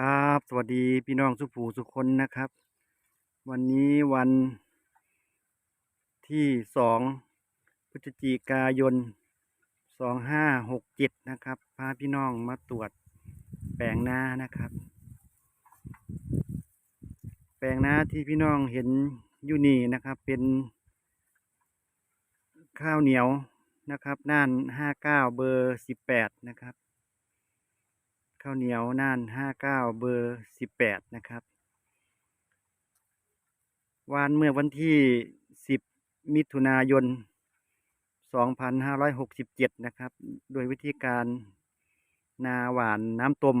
ครับ สวัสดีพี่น้องสุภูสุคนนะครับ วันนี้วันที่สองพฤศจิกายนสองห้าหกเจ็ดนะครับ พาพี่น้องมาตรวจแปลงนานะครับ แปลงนาที่พี่น้องเห็นอยู่นี่นะครับเป็น ข้าวเหนียวนะครับน่านห้าเก้าเบอร์สิบแปดนะครับ ข้าวเหนียวน่านห้าเก้าเบอร์สิบแปดนะครับ วานเมื่อวันที่สิบมิถุนายนสองพันห้าร้อยหกสิบเจ็ดนะครับ โดยวิธีการนาหวานน้ำต้ม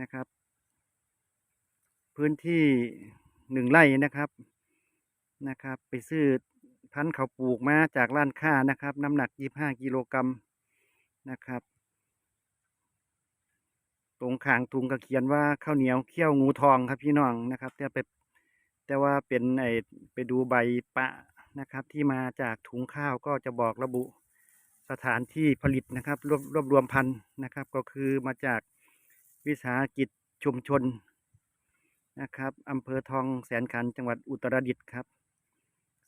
นะครับ พื้นที่หนึ่งไร่นะครับนะครับ ไปซื้อพันธุ์เขาปลูกมาจากร้านค้านะครับ น้ำหนักยี่ห้ากิโลกรัมนะครับ ตรงขางถุงก็เขียนว่าข้าวเหนียวเขี้ยวงูทองครับพี่น้องนะครับแต่ไปแต่ว่าเป็นไอไปดูใบปะนะครับ ที่มาจากถุงข้าวก็จะบอกระบุสถานที่ผลิตนะครับ รวบรวบรวมพันธุ์นะครับ ก็คือมาจากวิสาหกิจชุมชนนะครับอำเภอทองแสนขันจังหวัดอุตรดิตถ์ครับ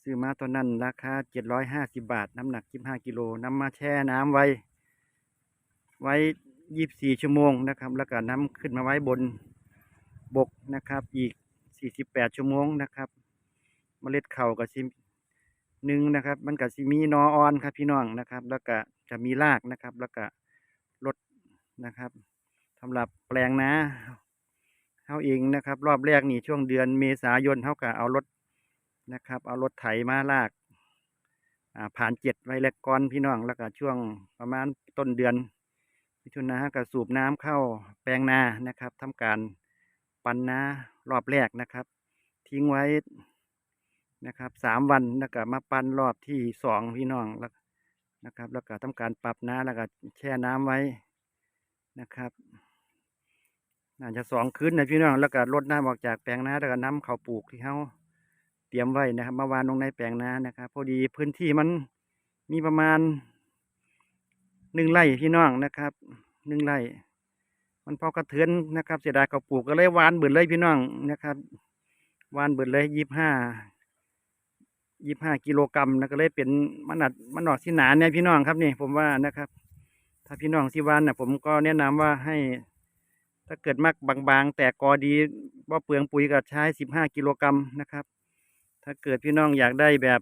ซื้อมาตอนนั้นราคา750บาท น้ำหนัก15กิโลนำมาแช่น้ำไว้ ไว้ 24ชั่วโมงนะครับ แล้วก็น้ำขึ้นมาไว้บนบกนะครับ อีก48ชั่วโมงนะครับเมล็ดเข่ากับซิหนึ่งนะครับ มันกับซิมีนอออนครับพี่น้องนะครับ แล้วก็จะมีรากนะครับ แล้วก็รดนะครับสำหรับแปลงนาเฮาเองนะครับ รอบแรกนี่ช่วงเดือนเมษายนเฮาก็เอารถนะครับ เอารถไถมาลากผ่านเจ็ดไว้แล้วก่อนพี่น้องแล้วก็ช่วงประมาณต้นเดือน มิถุนาก็สูบน้ำเข้าแปลงนานะครับทำการปันนารอบแรกนะครับ ทิ้งไว้นะครับสามวันแล้วก็มาปันรอบที่สองพี่น้องแล้วนะครับ แล้วก็ทำการปรับน้ำแล้วก็แช่น้ำไว้นะครับน่าจะสองคืนนะพี่น้องแล้วก็ลดน้ำออกจากแปลงนาแล้วก็น้ำเขาปลูกที่เขาเตรียมไว้นะครับมาวานลงในแปลงนานะครับ พอดีพื้นที่มันมีประมาณ หนึ่งไร่พี่น้องนะครับหนึ่งไร่มันพอกระเทือนนะครับ เสียดายเขาปลูกก็เลยวานเบิดเลยพี่น้องนะครับวานเบิดเลยยี่ห้ายี่ห้ากิโลกรัมนะก็เลยเป็นมันหนัดมันหนอกที่หนาเนี่ยพี่น้องครับนี่ผมว่านะครับ ถ้าพี่น้องที่วานนะผมก็แนะนำว่าให้ ถ้าเกิดมักบางๆ แต่กอดีว่าเปลืองปุ๋ยก็ใช้สิบห้ากิโลกรัมนะครับ ถ้าเกิดพี่น้องอยากได้แบบ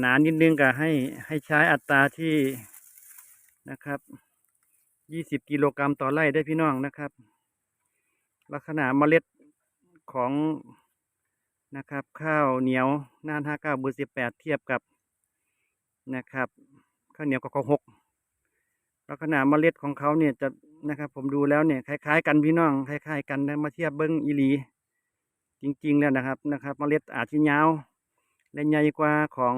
หนานิดนึงก็ให้ให้ใช้อัตราที่ นะครับยี่สิบกิโลกรัมต่อไร่ได้พี่น้องนะครับ ลักษณะเมล็ดของนะครับ ข้าวเหนียวน่านห้าเก้าเบอร์สิบแปดเทียบกับนะครับ ข้าวเหนียวกอหกลักษณะเมล็ดของเขาเนี่ยจะนะครับ ผมดูแล้วเนี่ยคล้าย ๆ กันพี่น้องคล้าย ๆ กันนะมาเทียบเบิ้งอีหลี จริง ๆ แล้วนะครับนะครับ เมล็ดอาจจะยาวและใหญ่กว่าของ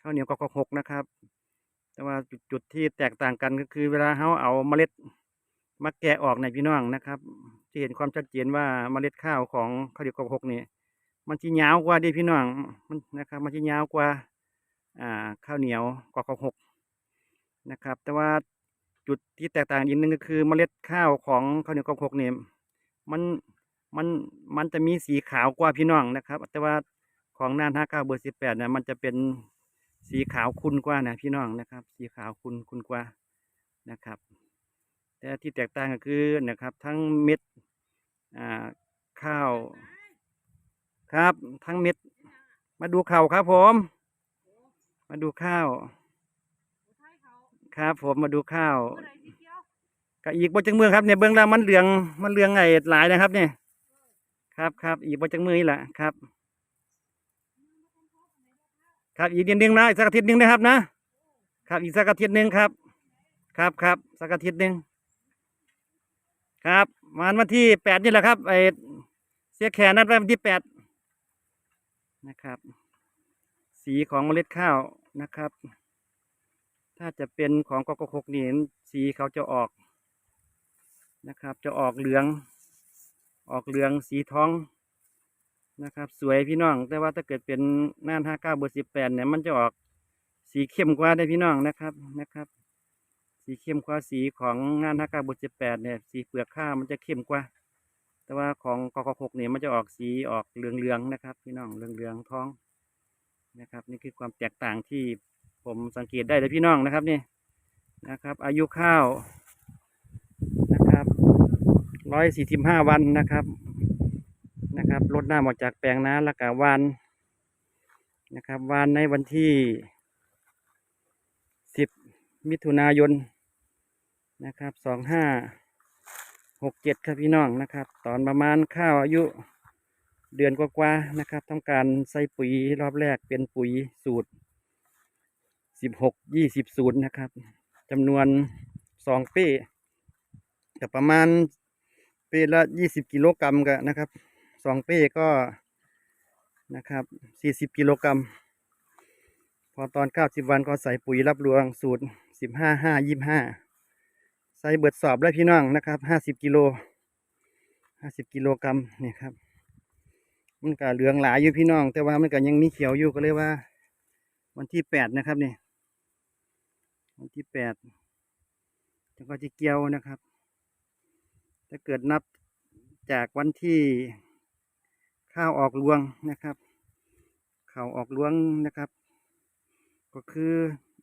ข้าวเหนียวกอหกนะครับ แต่ว่าจุดจุดที่แตกต่างกันก็คือ เวลาเขาเอาเมล็ดมาแกะออกในพี่น้องนะครับจะเห็นความชัดเจนว่าเมล็ดข้าวของข้าวเดียวกบหกนี่มันจะยาวกว่าดิพี่น้องมันนะครับ มันจะยาวกว่าอ่าข้าวเหนียวกบหกนะครับ แต่ว่าจุดที่แตกต่างอีกหนึงก็คือ เมล็ดข้าวของข้าวเหนียวกบหกนี่มันมันมันจะมีสีขาวกว่าพี่น้องนะครับ แต่ว่าของน่านห้าเก้าเบอร์สิบแปดเนี่ยมันจะเป็น สีขาวคุณกว่านะพี่น้องนะครับ สีขาวคุณคุณกว่านะครับ แต่ที่แตกต่างก็คือนะครับ ทั้งเม็ดข้าวครับ ทั้งเม็ด มาดูข้าวครับผม มาดูข้าว ครับ ผมมาดูข้าวก็อีกบ่จังมือครับเนี่ยเบื้องล่างมันเหลืองมันเหลืองไงหลายนะครับเนี่ยครับครับอีกบ่จังมือนี่แหละครับ ครับอีกนิดนึงนะอีกสักอาทิตย์หนึ่งนะครับนะครับอีกสักอาทิตย์หนึ่งครับ ครับครับสักอาทิตย์หนึ่งครับวันวันที่แปดนี่แหละครับไอเสียแขนนัดไว้วันที่แปดนะครับ สีของเมล็ดข้าวนะครับ ถ้าจะเป็นของกกหกนี่สีเขาจะออกนะครับ จะออกเหลือง ออกเหลืองสีทอง นะครับ สวยพี่น้อง แต่ว่าถ้าเกิดเป็นน่านห้าเก้าเบอร์สิบแปดเนี่ยมันจะออกสีเข้มกว่าได้พี่น้องนะครับนะครับ สีเข้มกว่าสีของงานฮักกาบุตรแปดเนี่ยสีเปลือกข้าวมันจะเข้มกว่า แต่ว่าของกกหกเนี่ยมันจะออกสีออกเหลืองๆนะครับ พี่น้องเหลืองๆท้องนะครับ นี่คือความแตกต่างที่ผมสังเกตได้เลยพี่น้องนะครับนี่นะครับ อายุข้าวนะครับร้อยสี่สิบห้าวันนะครับ นะครับลดน้ำออกจากแปลงนาแล้วก็วานนะครับวานในวันที่สิบมิถุนายนนะครับสองห้าหกเจ็ดครับพี่น้องนะครับ ตอนประมาณข้าวอายุเดือนกว่าๆนะครับทำการใส่ปุ๋ยรอบแรกเป็นปุ๋ยสูตรสิบหกยี่สิบศูนย์นะครับจำนวนสองเป้กับประมาณเป้ละยี่สิบกิโลกรัมกันนะครับ สองเป้ก็นะครับสี่สิบกิโลกรัม พอตอนเก้าสิบวันก็ใส่ปุ๋ยรับรวงสูตรสิบห้าห้ายี่ห้าใส่เบิดสอบแล้วพี่น้องนะครับห้าสิบกิโลห้าสิบกิโลกรัมนี่ครับ มันก็เหลืองหลายอยู่พี่น้อง แต่ว่ามันก็ยังมีเขียวอยู่ก็เลยว่า วันที่แปดนะครับนี่วันที่แปดจะก็จะเกี่ยวนะครับ ถ้าเกิดนับจากวันที่ ข้าวออกรวงนะครับข้าวออกรวงนะครับ ก็คือ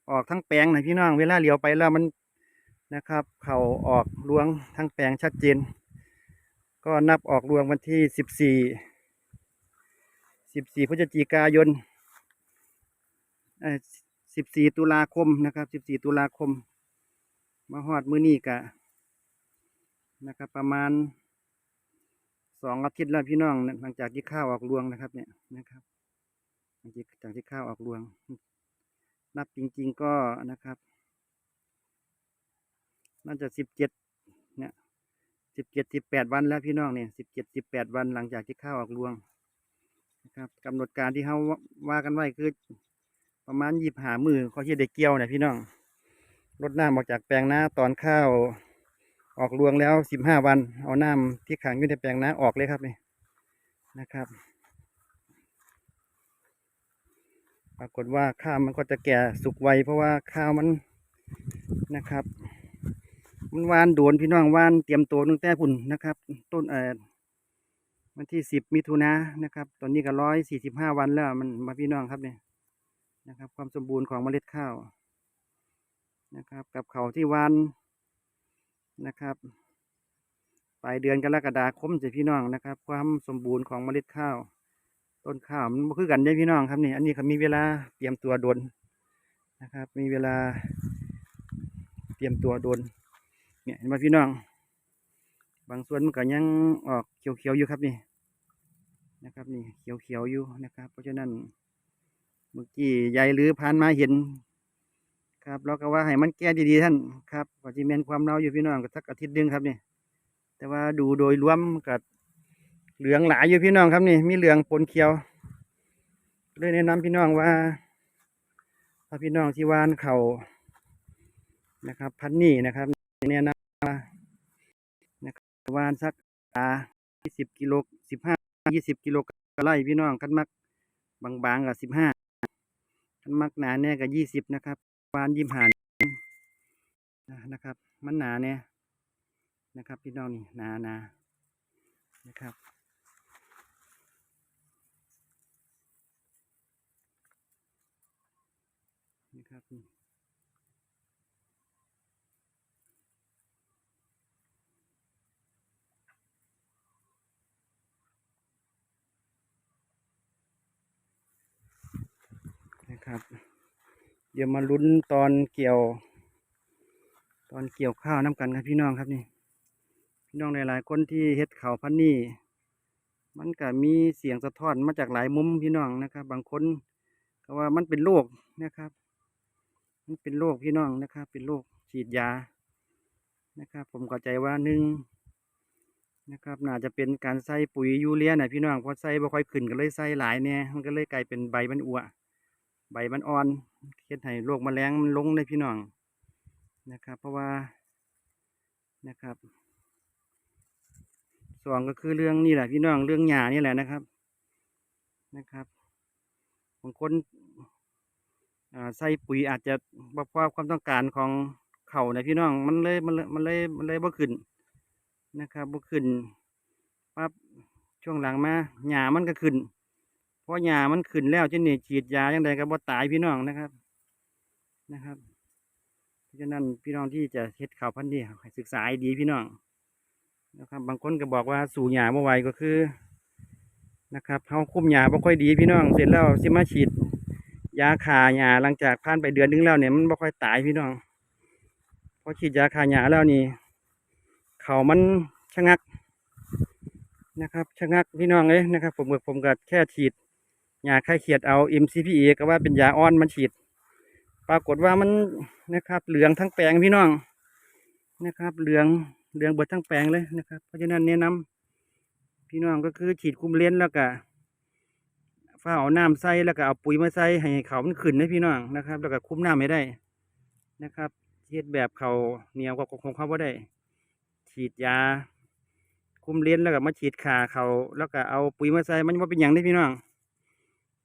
ออกทั้งแปลงนะพี่น้อง เวลาเหลียวไปแล้วมันนะครับ เขาออกรวงทั้งแปลงชัดเจน ก็นับออกรวงวันที่สิบสี่สิบสี่พฤศจิกายนเออสิบสี่ตุลาคมนะครับสิบสี่ตุลาคม มาฮอดมือนี้กะนะครับประมาณ สองอาทิตย์แล้วพี่น้องหลังจากที่ข้าวออกรวงนะครับ เนี่ยนะครับหลังจากที่ข้าวออกรวง นับจริง ๆก็นะครับ น่าจะสิบเจ็ดเนี่ยสิบเจ็ดสิบแปดวันแล้วพี่น้องเนี่ยสิบเจ็ดสิบแปดวันหลังจากที่ข้าวออกรวงนะครับกำหนดการที่เขาว่ากันไว้คือ ประมาณยี่หามือเขาที่ได้เกี่ยวเนี่ยพี่น้องรดน้ำออกจากแปลงหน้าตอนข้าว ออกรวงแล้วสิบห้าวัน เอาน้ำที่ขังอยู่ในแปลงนาออกเลยครับนี่นะครับ ปรากฏว่าข้าวมันก็จะแก่สุกไวเพราะว่าข้าวมันนะครับ มันวานโดนพี่น้องวานเตรียมตัวตั้งแต่พุ่นนะครับ ต้นเอ่อวันที่สิบมิถุนายนนะครับ ตอนนี้ก็ร้อยสี่สิบห้าวันแล้วมันมาพี่น้องครับเนี่ยนะครับ ความสมบูรณ์ของเมล็ดข้าวนะครับ กับเขาที่วาน นะครับ ปลายเดือนกรกฎาคมจะพี่น้องนะครับ ความสมบูรณ์ของเมล็ดข้าว ต้นข้าวมันคือกันได้พี่น้องครับนี่ อันนี้เขามีเวลาเตรียมตัวโดนนะครับ มีเวลา เตรียมตัวโดนเนี่ยเห็นไหมพี่น้อง บางส่วนมันก็ยังออกเขียวๆอยู่ครับนี่นะครับนี่เขียวๆอยู่นะครับ เพราะฉะนั้นเมื่อกี้ยายหรือผ่านมาเห็น ครับเราก็ว่าให้มันแก้ดีๆท่านครับก็จะเมนความเราอยู่พี่น้องก็สักอาทิตย์หนึงครับนี่แต่ว่าดูโดยรวมกับเหลืองหลายอยู่พี่น้องครับนี่ มีเหลืองปนเขียวเลยแนะนำพี่น้องว่าถ้าพี่น้องที่วานเขานะครับ พันนี่นะครับแนะนำว่านะครับวานสักอายี่สิบกิโลสิบห้ายี่สิบกิโลกรัมไล่พี่น้องกันมักบางๆกับสิบห้ากันมักหนาแน่กับยี่สิบนะครับ วานยิมหานนะครับ มันหนาเนี่ยนะครับ พี่น้องนี่หนาหนานะครับนี่ครับนี่นะครับ ดี๋ยวมาลุ้นตอนเกี่ยว ตอนเกี่ยวข้าวน้ำกันครับพี่น้องครับนี่ พี่น้องหลายๆคนที่เฮ็ดเขาพันนี่มันก็มีเสียงสะท้อนมาจากหลายมุมพี่น้องนะครับ บางคนก็ว่ามันเป็นโรคนะครับ มันเป็นโรคพี่น้องนะครับ เป็นโรคฉีดยานะครับ ผมเข้าใจว่าหนึ่งนะครับน่าจะเป็นการใส่ปุ๋ยยูเรียนะพี่น้องเพอใส่บ่ค่อยขึ้นก็เลยใส่หลายเนี่ยมันก็เลยกลายเป็นใบมันอัว ใบมันอ่อนเฮ็ดให้โรคแมลงมันลงเลยพี่น้องนะครับ เพราะว่านะครับสองก็คือเรื่องนี่แหละพี่น้องเรื่องหญ้านี่แหละนะครับนะครับบางคนใส่ปุ๋ยอาจจะบ่พอความต้องการของเข่านะพี่น้องมันเลยมันเลยมันเลยมันเลยบ่ขึ้นนะครับบ่ขึ้นปั๊บช่วงหลังมาหญ้ามันก็ขึ้น ราะหญ้ามันขึ้นแล้วเจานี่ฉีดยาจังใดก็บ่ตายพี่น้องนะครับนะครับ เพราะฉะนั้นพี่น้องที่จะเฮ็ดข้าวพันธุ์นี้ให้ศึกษาให้ดีพี่น้องนะครับบางคนก็บอกว่าสู่หญ้าบ่ไหวก็คือนะครับเฮาคุมหญ้าบ่ค่อยดีพี่น้อง เสร็จแล้วสิมาฉีด ยาฆ่าหญ้าหลังจากผ่านไปเดือนนึงแล้วเนี่ยมันบ่ค่อยตายพี่น้องพอฉีดยาฆ่าหญ้าแล้วนี่เขามันชะงักนะครับชะงักพี่น้องเอ้ยนะครับ ผมก็ผมก็แค่ฉีด ยาคลายเครียดเอา MCPA ก็ว่าเป็นยาอ่อนมันฉีด ปรากฏว่ามันนะครับ เหลืองทั้งแปลงพี่น้องนะครับ เหลืองเหลืองเบิดทั้งแปลงเลยนะครับ เพราะฉะนั้นแนะนำพี่น้องก็คือฉีดคุมเลนแล้วก็ฝ้าเอาน้ำใส่แล้วก็เอาปุ๋ยมาใส่ให้เขามันขึ้นนะพี่น้องนะครับ แล้วก็คุ้มน้ำให้ได้นะครับเฮ็ดแบบเขาเหนียวกว่าของเขาบ่ได้ ฉีดยา คุมเลนแล้วก็มาฉีดขาเขาแล้วก็เอาปุ๋ยมาใส่มันว่าเป็นอย่างนี้พี่น้อง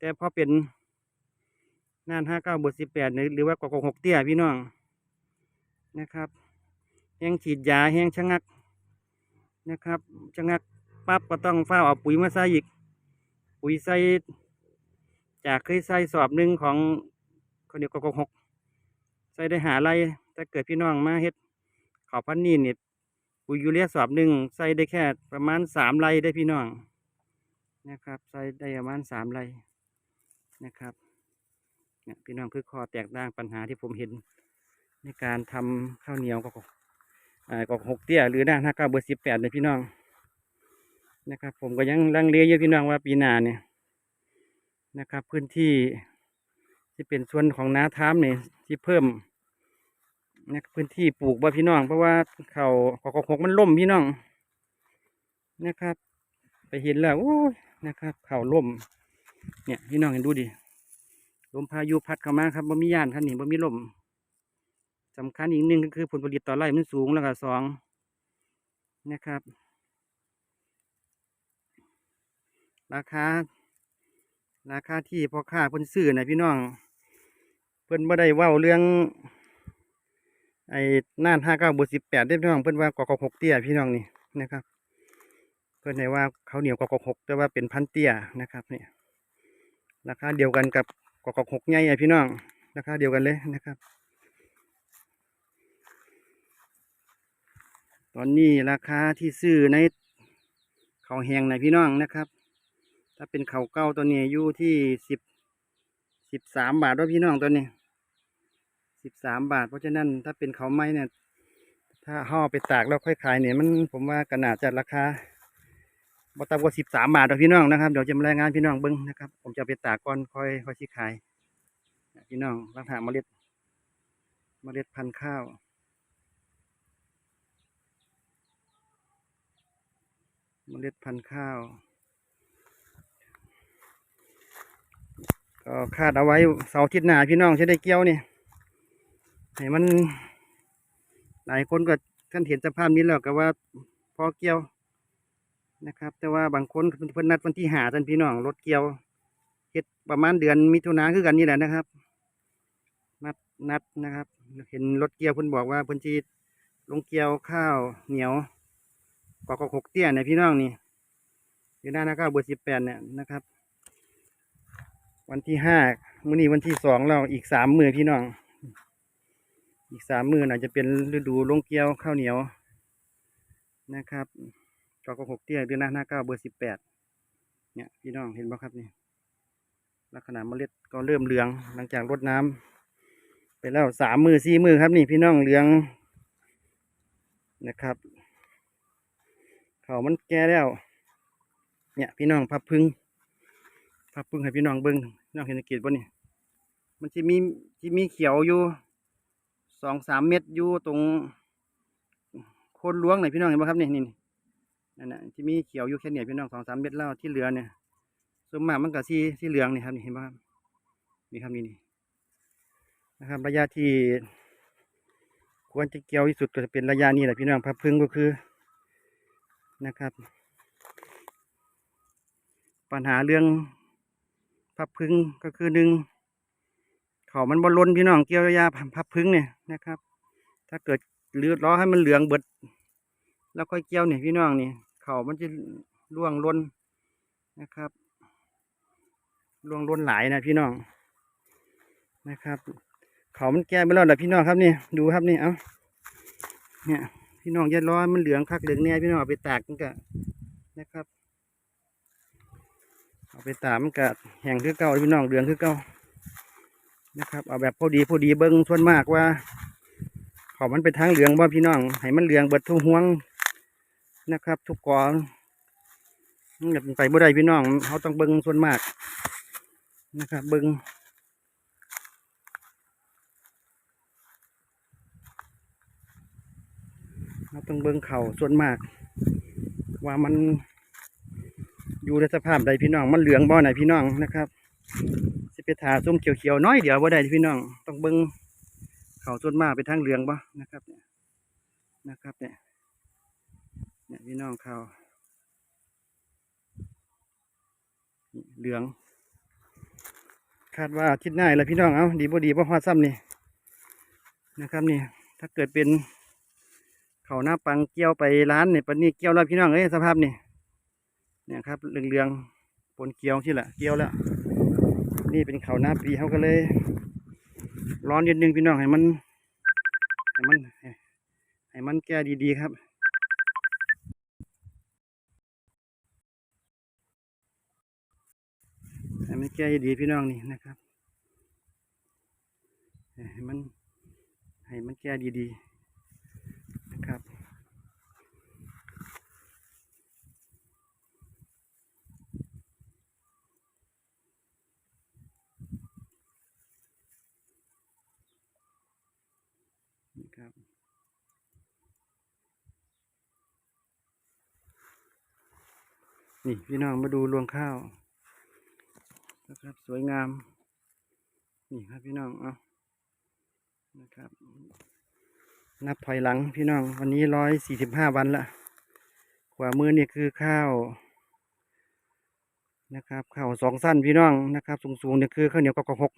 แต่พอเป็นน่านห้าเก้าบทสิบแปดหรือว่ากกหกเตี้ยพี่น้องนะครับแห้งฉีดยาแห้งชะงักนะครับชะงักปั๊บก็ต้องเฝ้าเอาปุ๋ยมาใส่อีก ปุ๋ยใส่จากเคยใส่สอบหนึ่งของคนเดียวกกหกใส่ได้หาไรถ้าเกิดพี่น้องมาเฮ็ดข้าพันนี่เนี่ยปุ๋ยยูเรียสอบหนึ่งใส่ได้แค่ประมาณสามไรได้พี่น้องนะครับ ใส่ได้ประมาณสามไร นะครับ เนี่ยพี่น้องคือข้อแตกต่างปัญหาที่ผมเห็น ในการทำข้าวเหนียวกกอกหกเตี้ยหรือด้านห้าเก้าเบอร์สิบแปดเลยพี่น้องนะครับ ผมก็ยังลังเลอยู่พี่น้องว่าปีหน้าเนี่ยนะครับ พื้นที่ที่เป็นส่วนของนาท้ามเนี่ยที่เพิ่มนะพื้นที่ปลูกบ่พี่น้อง เพราะว่าเขาขอกหกมันล่มพี่น้องนะครับ ไปเห็นแล้วโอ้นะครับ เขาล่ม เนี่ยพี่น้องเห็นดูดิลมพายุพัดเข้ามาครับบ่มีย่านครับนี่บ่มีลมสำคัญอีกหนึ่งก็คือผลผลิตต่อไร่มันสูงแล้วก็สองนะครับ ราคา ราคาที่พอค้าเพิ่นซื้อนะพี่น้อง เพิ่นบ่ได้ว้าเรื่อง ไอ้น่านห้าเก้าบวสิบแปดได้พี่น้องเพิ่นว่ากอกหกเตี้ยพี่น้องนี่นะครับ เพิ่นให้ว่าเขาเหนียวกอกหกแต่ว่าเป็นพันเตี้ยนะครับเนี่ย ราคาเดียวกันกับกอกหกใหญ่อพี่น้องราคาเดียวกันเลยนะครับ ตอนนี้ราคาที่ซื้อในเขาแหงนพี่น้องนะครับ ถ้าเป็นเขาเก้าตัวนี้อยู่ที่สิบสิบสามบาทด้วยพี่น้องตัวนี้สิบสามบาท เพราะฉะนั้นถ้าเป็นเขาไม้เนี่ย ถ้าห่อไปตากแล้วค่อยขายเนี่ยมันผมว่าขนาดจะราคา บต่ำกว่าสิบสามบาทหรอกพี่น้องนะครับเดี๋ยวจะมารายงานพี่น้องเบิ้งนะครับ ผมจะไปตากก่อนค่อยค่อยชี้ขายพี่น้องรักษาเมล็ด เมล็ดพันธุ์ข้าวเมล็ดพันธุ์ข้าว ก็คาดเอาไว้เสาร์ทิตย์หน้าพี่น้องจะได้เกี่ยวนี่ให้มัน หลายคนก็ท่านเห็นสภาพนี้แล้วก็ว่าพอเกี่ยว นะครับ แต่ว่าบางคนเพิ่นนัดวันที่หาท่านพี่น้องรถเกี่ยวเฮ็ดประมาณเดือนมิถุนาคือกันนี่แหละนะครับ นัดนัดนะครับ เห็นรถเกี่ยวเพิ่นบอกว่าเพิ่นจีลงเกี่ยวข้าวเหนียวกอกหกเตี้ยเนี่ยพี่น้องนี่อยู่หน้านาเก้าเบอร์สิบแปดเนี่ยนะครับ วันที่ห้ามื้อนี้วันที่สองเราอีกสามมือพี่น้อง อีกสามมืออาจจะเป็นฤดูลงเกี่ยวข้าวเหนียวนะครับ กอกหกเตี้ยหรือหน้าหน้าเก้าเบอร์สิบแปดเนี่ยพี่น้องเห็นบ่ครับนี่ลักษณะเมล็ดก็เริ่มเหลืองหลังจากรดน้ำไปแล้วสามมือสี่มือครับนี่พี่น้องเหลืองนะครับเขามันแก่แล้ว เนี่ยพี่น้องพับพึ่งพับพึ่งให้พี่น้องเบิ้งพี่น้องเห็นกีดบ่นี่มันจะมีจะมีเขียวอยู่สองสามเม็ดอยู่ตรงโคนล้วงไหนพี่น้องเห็นบ่ครับนี่นี่ นี่นั่นน่ะที่มีเขียวอยู่แค่เนี่ยพี่น้องสองสามเม็ดแล้วที่เหลือเนี่ยส่วนมากมันก็สีสีเหลืองนี่ครับนี่เห็นบ่ครับนี่ครับนี่นี่นะครับ ระยะที่ ควรจะเกี่ยวที่สุดก็จะเป็นระยะนี้แหละพี่น้องพับพึ่งก็คือนะครับ ปัญหาเรื่องพับพึ่งก็คือหนึ่งเขามันบอลลนพี่น้องเกี่ยวระยะพับพึ่งเนี่ยนะครับ ถ้าเกิดหรือรอให้มันเหลืองเบิดแล้วค่อยเกี่ยวเนี่ยพี่น้องนี่ เขามันจะร่วงล้นนะครับร่วงล้นหลายนะพี่น้องนะครับ เขามันแก่ไปแล้วแหละพี่น้องครับนี่ดูครับนี่เอาเนี่ยพี่น้องย่ารอให้มันเหลืองคักเหลืองเนี่ยพี่น้องเอาไปตากมันก็นะครับ เอาไปตากมันก็แห้งคือเก่าพี่น้องเหลืองคือเก่านะครับ เอาแบบพอดีพอดีเบิ้งส่วนมากว่า เขามันเป็นทางเหลืองบ่พี่น้องให้มันเหลืองเบิดทุกห่วง นะครับ ทุกกองมันก็เป็นไปบ่ได้พี่น้องเขาต้องเบิ้งส่วนมากนะครับเบิ้งเราต้องเบิ้งเข่าส่วนมาก ว่ามันอยู่ในสภาพใดพี่น้องมันเหลืองบ่ไหนพี่น้องนะครับสิไปถาส้มเขียวๆน้อยเดี๋ยวบ่ได้พี่น้อง ต้องเบิ้งเข่าส่วนมากไปทางเหลืองบ่นะครับเนี่ยนะครับเนี่ย เนี่ยพี่น้องเขาเหลือง คาดว่าทิศหน้าแหละพี่น้องเอาดีบ่ดีบ่ฮอดซ้ำนี่นะครับนี่ถ้าเกิดเป็นเขาหน้าปังเกี่ยวไปร้านเนี่ยปนี้เกี่ยวแล้วพี่น้องเอ้ยสภาพนี่เนี่ยครับเหลืองๆปนเกี่ยวที่แหละเกี่ยวแล้ว นี่เป็นเขาหน้าปีเขาก็เลย ร้อนนิดนึงพี่น้องให้มันให้มันให้มันแก้ดีๆครับ ม่แก้ดีพี่น้องนี่นะครับให้มันให้มันแก้ดีๆนะครับนี่ครับนี่พี่น้องมาดูรวงข้าว นะครับ สวยงาม นี่ครับพี่น้องเอานะครับ นับถอยหลังพี่น้อง วันนี้ร้อยสี่สิบห้าวันละขวามือเนี่ยคือข้าวนะครับข้าวสองสั้นพี่น้องนะครับ สูงสูงๆเนี่ยคือข้าวเหนียวกอกหก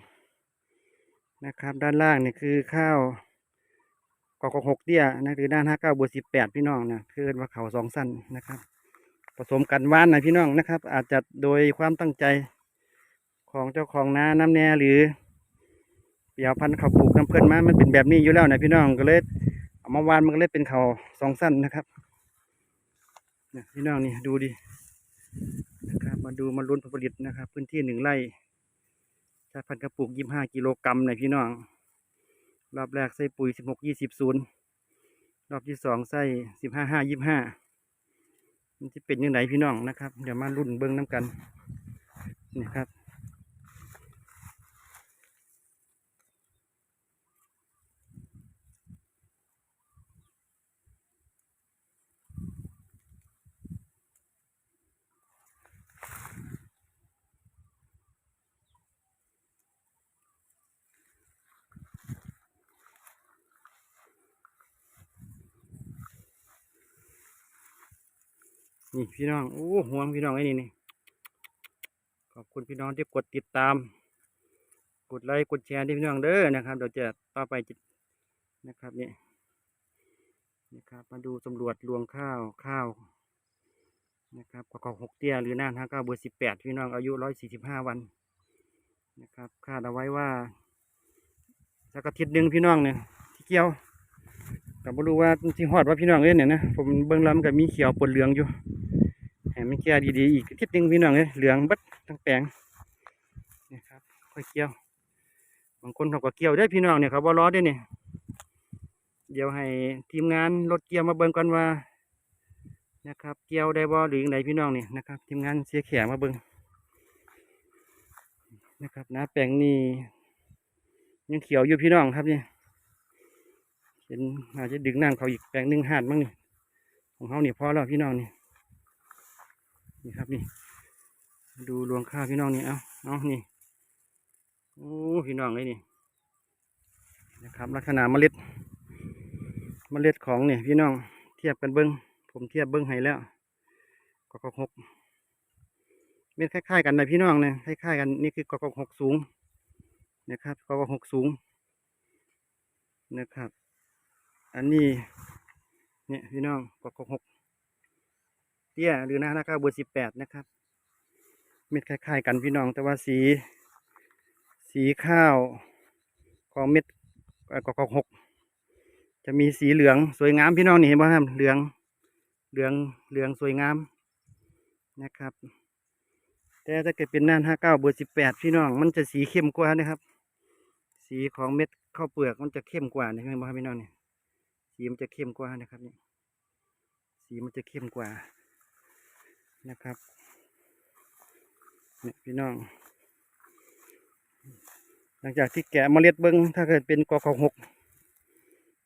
นะครับ ด้านล่างเนี่ยคือข้าวกอกหกเตี้ยนะคือด้านห้าเก้าบวกสิบแปดพี่น้องนะคือว่าเขาสองสั้นนะครับ ผสมกันว่านนะพี่น้องนะครับ อาจจะโดยความตั้งใจ ของเจ้าของนาน้ำแน่หรือเปียวพันธุ์เขาวปลูกน้ำเพื่อนมามันเป็นแบบนี้อยู่แล้วนะพี่น้องก็เลยเอามาวานมันก็เลยเป็นเขาสองสั้นนะครับเนี่ยพี่น้องนี่ดูดินะครับมาดูมาลุ้นผลผลิตนะครับ พื้นที่หนึ่งไร่ชาพันธุ์กระปุกยี่ห้ากิโลกรัมนะพี่น้อง รอบแรกใส่ปุ๋ยสิบหกยี่สิบศูนย์รอบที่สองใส่สิบห้าห้ายี่ห้ามันจะเป็นยังไงพี่น้องนะครับ เดี๋ยวมารุ่นเบิ้งน้ำกันนี่ครับ นี่พี่น้อง โอ้ห่วงพี่น้องไอ้นี่นี่ ขอบคุณพี่น้องที่กดติดตาม กดไลค์ กดแชร์ที่พี่น้องเด้อนะครับเดี๋ยวจะต่อไปจะนะครับนี่นะครับ มาดูสำรวจรวงข้าวข้าวนะครับกอกหกเตี้ยหรือน่าห้าเก้าเบอร์สิบแปดพี่น้องอายุร้อยสี่สิบห้าวันนะครับคาดเอาไว้ว่าสักอาทิตย์หนึ่งพี่น้องเนี่ยที่เกี่ยวแต่ไม่รู้ว่าที่หอดว่าพี่น้องเอ้ยเนี่ยนะผมเบิ่งล้วมันก็มีเขียวปนเหลืองอยู่ มันแก่ดีๆอีกทิศหนึ่งพี่น้องเลยเหลืองบัดทั้งแปลงนี่ครับค่อยเกี่ยว บางคนเขาก็เกี่ยวได้พี่น้องเนี่ยเขาบ่รอได้เนี่ยเดี๋ยวให้ทีมงานรถเกี่ยวมาเบิ่งกันว่านะครับ เกี่ยวได้บ่หรือยังไงพี่น้องเนี่ยนะครับทีมงานเสียแขมาเบิ่งนะครับนะแปลงนี้ยังเขียวอยู่พี่น้องครับเนี่ยเห็นอาจจะดึงน้ำเขาอีกแปลงหนึ่งหาดมั้งนี่ของเขาเนี่ยพอแล้วพี่น้องนี่ นี่ครับนี่ ดูรวงข้าวพี่น้องนี่เอาเอานี่โอ้พี่น้องเลยนี่นะครับลักษณะเมล็ด เมล็ดของเนี่ยพี่น้องเทียบกันเบิ้งผมเทียบเบิ้งให้แล้วกอกหกเม็ดคล้ายๆกันนะพี่น้องเนี่ยคล้ายๆกันนี่คือกอกหกสูงนะครับกอกหกสูงนะครับ อันนี้เนี่ยพี่น้องกกหก เตี้ยหรือน้าหน้าข้าวเบอร์สิบแปดนะครับ เม็ดคล้ายๆกันพี่น้องแต่ว่าสี สีข้าวของเม็ดเอ่อกกหกจะมีสีเหลืองสวยงามพี่น้องนี่เห็นไหมครับเหลืองเหลืองเหลืองสวยงามนะครับ แต่ถ้าเกิดเป็นน่านห้าเก้าเบอร์สิบแปดพี่น้องมันจะสีเข้มกว่านะครับ สีของเม็ดข้าวเปลือกมันจะเข้มกว่านี่เห็นไหมครับพี่น้องนี่สีมันจะเข้มกว่านะครับนี่สีมันจะเข้มกว่า นะครับเนี่ยพี่น้อง หลังจากที่แกะเมล็ดเบิ้งถ้าเกิดเป็นกอกหก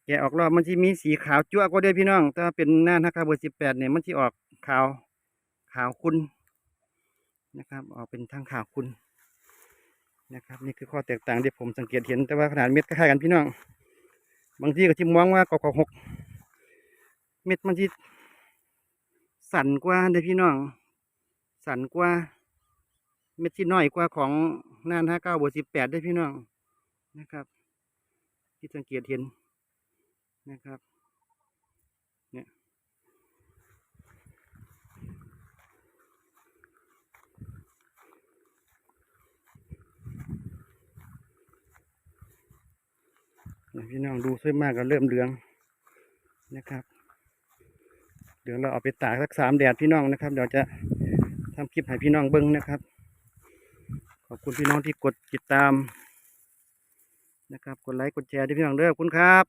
แกะออกรอบมันจะมีสีขาวจั่วก็ได้พี่น้อง ถ้าเป็นหน้าทักาเบอร์สิบแปดเนี่ยมันจะออกขาวขาวคุณนะครับออกเป็นทางขาวคุณนะครับ นี่คือข้อแตกต่างที่ผมสังเกตเห็นแต่ว่าขนาดเม็ดคล้ายกันพี่น้อง บางทีก็ที่มองว่ากอกหกเม็ดมันที่ สั่นกว่าเด้พี่น้อง สั่นกว่า เม็ดที่น้อยกว่าของน่านห้าเก้าบวกสิบแปดได้พี่น้องนะครับ ที่สังเกตเห็นนะครับเนี่ยเนี่ยพี่น้องดูสวยมากก็เริ่มเหลืองนะครับ เดี๋ยวเราเอาไปตากสักสามแดดพี่น้องนะครับเดี๋ยวจะทำคลิปให้พี่น้องเบิ้งนะครับ ขอบคุณพี่น้องที่กดติดตามนะครับ กดไลค์กดแชร์ด้วยพี่น้องเด้อขอบคุณครับ